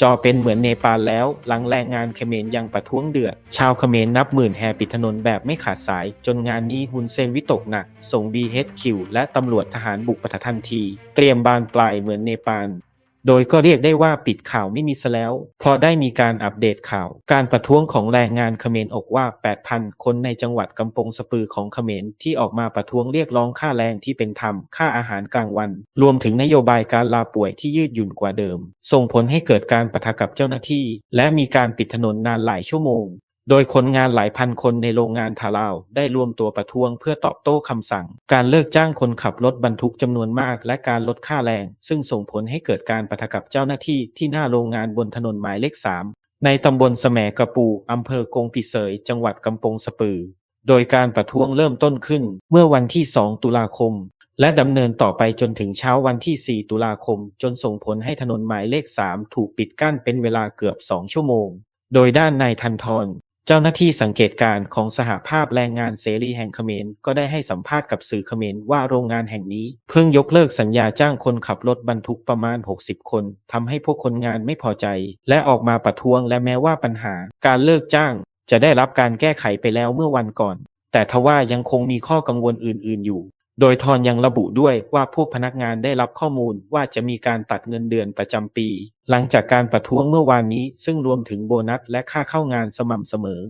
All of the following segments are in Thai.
จอเป็นเหมือนเนปาลแล้ว หลังแรงงานเขมรยังประท้วงเดือด ชาวเขมรนับหมื่นแห่ปิดถนนแบบไม่ขาดสาย จนงานนี้ฮุนเซนวิตกหนัก ส่ง BHQ และตำรวจทหารบุกปะทะทันที เตรียมบานปลายเหมือนเนปาล โดยก็เรียกได้ว่าปิดข่าวไม่มีซะแล้ว เพราะได้มีการอัปเดตข่าว การประท้วงของแรงงานเขมรออกว่า 8,000 คนในจังหวัดกำปงสปือของเขมรที่ออกมาประท้วงเรียกร้องค่าแรงที่เป็นธรรม ค่าอาหารกลางวัน รวมถึงนโยบายการลาป่วยที่ยืดหยุ่นกว่าเดิม ส่งผลให้เกิดการปะทะกับเจ้าหน้าที่ และมีการปิดถนนนานหลายชั่วโมง โดยคนงานหลายพันคนในโรงงานทาราว ได้รวมตัวประท้วงเพื่อตอบโต้คำสั่ง การเลิกจ้างคนขับรถบรรทุกจำนวนมาก และการลดค่าแรง ซึ่งส่งผลให้เกิดการปะทะกับเจ้าหน้าที่ที่หน้าโรงงานบนถนนหมายเลข 3 ในตำบลแสมกระปูอำเภอกงปิเสย จังหวัดกำปงสปือ โดยการประท้วงเริ่มต้นขึ้น เมื่อวันที่ 2 ตุลาคม และดำเนินต่อไปจนถึงเช้าวันที่ 4 ตุลาคม จนส่งผลให้ถนนหมายเลข 3 ถูกปิดกั้นเป็นเวลาเกือบ 2 ชั่วโมง โดยด้านนายทันทร เจ้าหน้าที่สังเกตการณ์ของสหภาพแรงงานเสรีแห่งเขมรก็ได้ให้สัมภาษณ์กับสื่อเขมรว่าโรงงานแห่งนี้เพิ่งยกเลิกสัญญาจ้างคนขับรถบรรทุกประมาณ 60 คนทำให้พวกคนงานไม่พอใจ และออกมาประท้วงและแม้ว่าปัญหา การเลิกจ้าง จะได้รับการแก้ไขไปแล้วเมื่อวันก่อน แต่ทว่ายังคงมีข้อกังวลอื่น ๆ อยู่ โดยทอนยังระบุด้วยว่าพวกพนักงานได้รับข้อมูลว่าจะมีการตัดเงินเดือนประจำปี หลังจากการประท้วงเมื่อวานนี้ซึ่งรวมถึงโบนัสและค่าเข้างานสม่ำเสมอ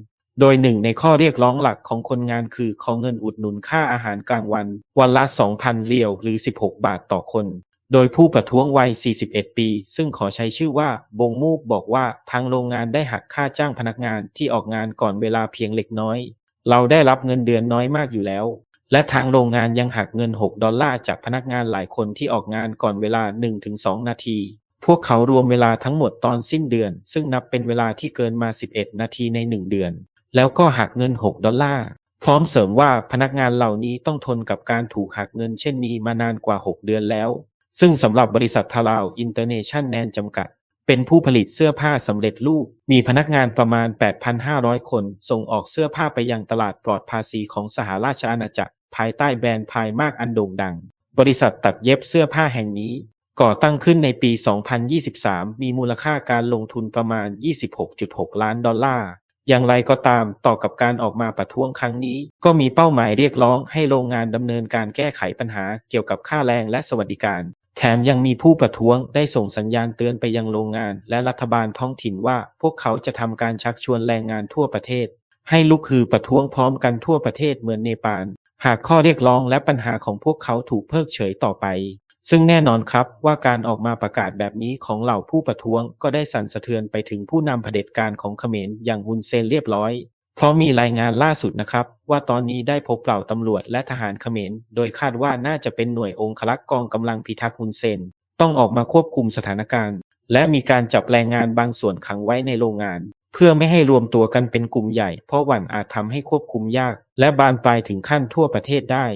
โดยหนึ่งในข้อเรียกร้องหลักของคนงานคือขอเงินอุดหนุนค่าอาหารกลางวัน วันละ 2,000 เรียวหรือ 16 บาทต่อคน โดยผู้ประท้วงวัย 41 ปี ซึ่งขอใช้ชื่อว่าบงมูกบอกว่าทางโรงงานได้หักค่าจ้างพนักงานที่ออกงานก่อนเวลาเพียงเล็กน้อย เราได้รับเงินเดือนน้อยมากอยู่แล้ว และทางโรงงานยังหักเงิน 6 ดอลลาร์จากพนักงานหลายคนที่ออกงานก่อนเวลา 1-2 นาที พวกเขารวมเวลาทั้งหมดตอนสิ้นเดือน ซึ่งนับเป็นเวลาที่เกินมา 11 นาทีใน 1 เดือน แล้วก็หักเงิน 6 ดอลลาร์ พร้อมเสริมว่าพนักงานเหล่านี้ต้องทนกับการถูกหักเงินเช่นนี้มานานกว่า 6 เดือนแล้ว ซึ่งสำหรับบริษัททาราวอินเตอร์เนชั่นแนนจำกัด เป็นผู้ผลิตเสื้อผ้าสำเร็จรูป มีพนักงานประมาณ 8,500 คน ส่งออกเสื้อผ้าไปยังตลาดปลอดภาษีของสหราชอาณาจักร ภายใต้แบรนด์พายมากอันโด่งดัง บริษัทตัดเย็บเสื้อผ้าแห่งนี้ ก่อตั้งขึ้นในปี 2023 มีมูลค่าการลงทุนประมาณ 26.6 ล้านดอลลาร์อย่างไรก็ตามต่อกับการออกมาประท้วงครั้งนี้ ก็มีเป้าหมายเรียกร้องให้โรงงานดำเนินการแก้ไขปัญหาเกี่ยวกับค่าแรงและสวัสดิการ แถมยังมีผู้ประท้วงได้ส่งสัญญาณเตือนไปยังโรงงานและรัฐบาลท้องถิ่นว่า พวกเขาจะทำการชักชวนแรงงานทั่วประเทศ ให้ลุกคือประท้วงพร้อมกันทั่วประเทศเหมือนเนปาลหากข้อเรียกร้องและปัญหาของพวกเขาถูกเพิกเฉยต่อไป ซึ่งแน่นอนครับว่าการออกมาประกาศแบบนี้ของเหล่าผู้ประท้วงก็ได้สั่นสะเทือนไปถึงผู้นำเผด็จการของเขมรอย่างฮุนเซนเรียบร้อย เพราะมีรายงานล่าสุดนะครับว่าตอนนี้ได้พบเหล่าตำรวจและทหารเขมร โดยคาดว่าน่าจะเป็นหน่วยองครักษ์กองกำลังพิทักษ์ฮุนเซน ต้องออกมาควบคุมสถานการณ์ และมีการจับแรงงานบางส่วนขังไว้ในโรงงาน เพื่อไม่ให้รวมตัวกันเป็นกลุ่มใหญ่ เพราะหวั่นอาจทำให้ควบคุมยาก และบานปลายถึงขั้นทั่วประเทศได้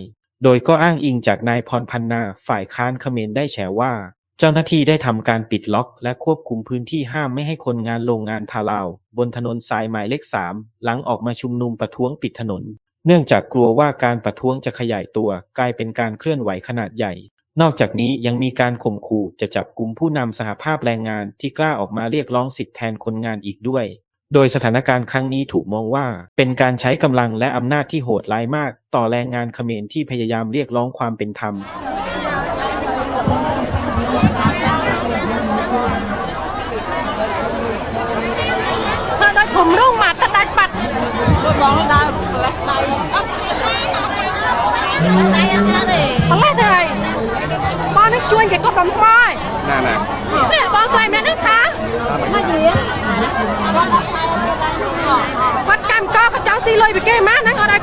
โดยก็อ้างอิงจากนายพรพันนาฝ่ายค้านเขมรได้แฉว่า เจ้าหน้าที่ได้ทำการปิดล็อกและควบคุมพื้นที่ห้ามไม่ให้คนงานโรงงานทาลาว บนถนนสายหมายเลขสามหลังออกมาชุมนุมประท้วงปิดถนน เนื่องจากกลัวว่าการประท้วงจะขยายตัว กลายเป็นการเคลื่อนไหวขนาดใหญ่ นอกจากนี้ยังมีการข่มขู่จะจับกลุ่มผู้นำสหภาพแรงงานที่กล้าออกมาเรียกร้องสิทธิแทนคนงานอีกด้วย โดยสถานการณ์ครั้งนี้ถูกมองว่า เป็นการใช้กำลังและอำนาจที่โหดร้ายมาก ต่อแรงงานเขมรที่พยายามเรียกร้องความเป็นธรรม ធ្វើដោយព្រំរុងមកទឹកដាច់បាត់ចូលបងដើរប្លេសដៃអត់ដៃអត់ណាទេប្លេសទេបងនេះជួយគេកត់ដំស្មោយណាណានេះបងស្រីម្នាក់នេះថាមិនរៀនគាត់កម្មកគាត់ចង់ស៊ីលុយពីគេម៉ាហ្នឹងអត់ឲ្យ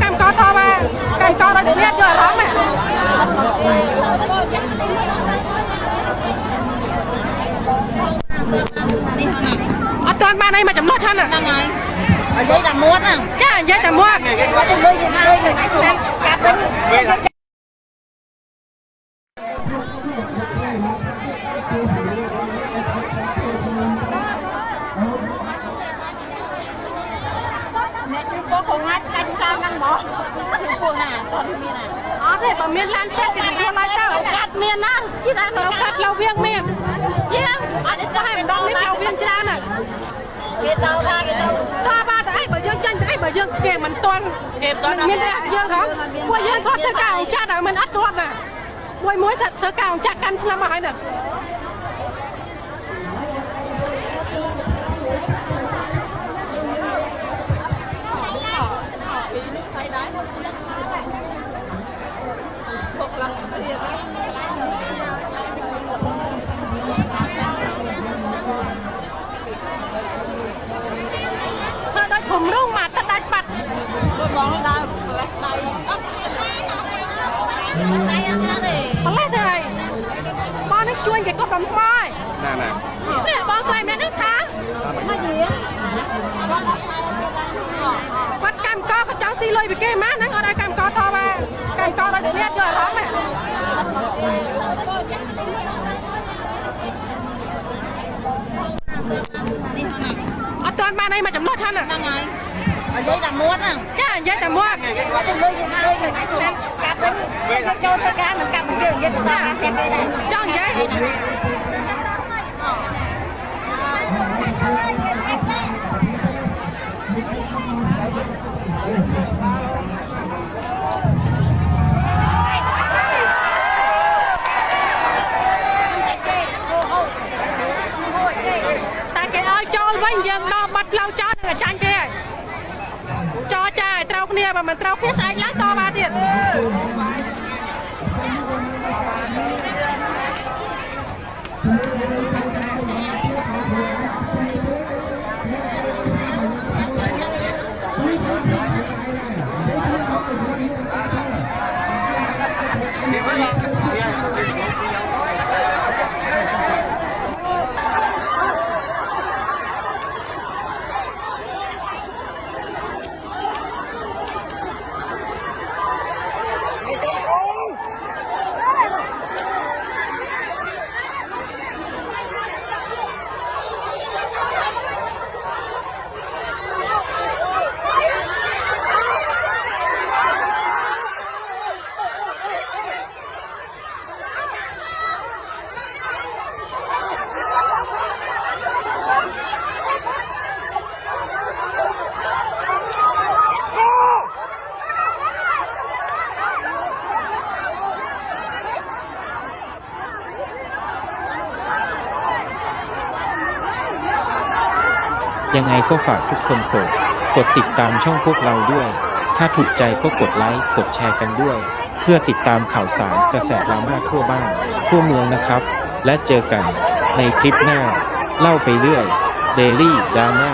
ទាន់បានអីមកចំណោះខាន់ហ្នឹងហើយនិយាយតែមាត់ហ្នឹងចានិយាយតែមាត់គាត់ទៅលុយគេណាលុយគេកាត់វិញអ្នកជើងពោះកងអាចដាច់ចោលហ្នឹងហ្មងពួកណាគាត់មានណា អត់ទេបើមានឡានទឹកគេធ្វើឡើយទៅកាត់មានណាជីដល់នៅកាត់លោវៀងមានយើងអត់ទៅឲ្យម្ដងនេះលោវៀងច្រើនហើយគេដល់បានគេដល់តាបាទអីបើយើងចាញ់អីបើយើងគេមិនទាន់គេមិនទាន់មានយើងហ៎ពួកយើងគាត់ធ្វើការអង្គចាត់ហើយមិនអត់ទាន់ណាមួយមួយសាត់ធ្វើការអង្គចាត់កាន់ឆ្នាំមកហើយណា បំរុងមកទឹកដាច់បាត់ដូចបងដើរប្លេសដៃអត់មានដៃអត់មានទេប្លេសទេបងនេះជួយគេកប់ដំថ្មហើយណាណានេះបងខ្លាយមែនទេថាមករៀងานให้มาจำนวนท่านอะยัไงยายตำรวจอะจ้ายายตำรวจกลับไปเจ้าจทศกาลเหมือนกับเหมืเดิมยายตำรวจจ้างยาย ដល់បាត់ផ្លូវចោលនឹងអាចារ្យគេហើយចោលចាឲ្យត្រូវគ្នាបើមិនត្រូវគ្នាស្អែកឡើងតមកទៀត ยังไงก็ฝากทุกคนโปรดกดติดตามช่องพวกเราด้วย ถ้าถูกใจก็กดไลค์ กดแชร์กันด้วย เพื่อติดตามข่าวสารกระแสดราม่าทั่วบ้าน ทั่วเมืองนะครับ และเจอกันในคลิปหน้า เล่าไปเรื่อย Daily Drama